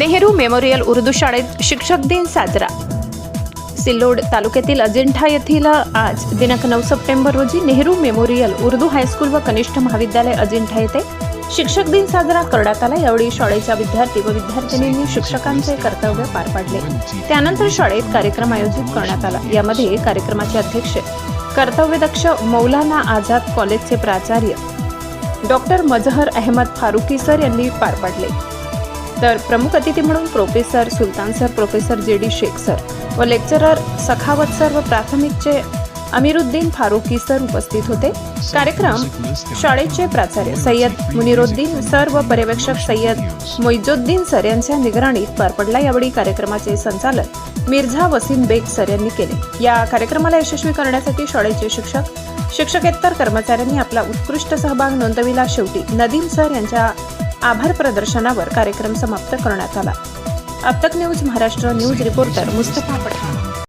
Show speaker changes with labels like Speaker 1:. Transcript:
Speaker 1: Nehru memorial Urdu शाळेत शिक्षक दिन साजरा. सिल्लोड तालुक्यातील अजिंठा येथील आज दिनांक नऊ सप्टेंबर रोजी नेहरू मेमोरियल उर्दू हायस्कूल व कनिष्ठ महाविद्यालय अजिंठा येथे शिक्षक दिन साजरा करण्यात आला. यावेळी शाळेच्या विद्यार्थी व विद्यार्थिनींनी शिक्षकांचे कर्तव्य पार पाडले. त्यानंतर शाळेत कार्यक्रम आयोजित करण्यात आला. यामध्ये कार्यक्रमाचे अध्यक्ष कर्तव्यदक्ष मौलाना आझाद कॉलेजचे प्राचार्य डॉक्टर मजहर अहमद फारुकी सर यांनी पार पाडले. तर प्रमुख अतिथी म्हणून professor Sultan sir professor J D Shaikh sir व लेक्चरर सखावत सर व प्राथमिकचे अमीरुद्दीन फारुकी सर उपस्थित होते. कार्यक्रम शाळेचे प्राचार्य सय्यद मुनिरुद्दीन सर व पर्यवेक्षक सय्यद मोइजुद्दीन सर यांच्या निगराणीत पार पडला. यावेळी कार्यक्रमाचे संचालन मिर्झा वसीम बेग सर यांनी केले. या कार्यक्रमाला यशस्वी करण्यासाठी शाळेचे शिक्षक शिक्षकेतर कर्मचाऱ्यांनी आपला उत्कृष्ट सहभाग नोंदविला. शेवटी नदीम सर यांच्या आभार प्रदर्शनावर कार्यक्रम समाप्त करण्यात आला. Ab Tak news Maharashtra news reporter Mustafa Pathan.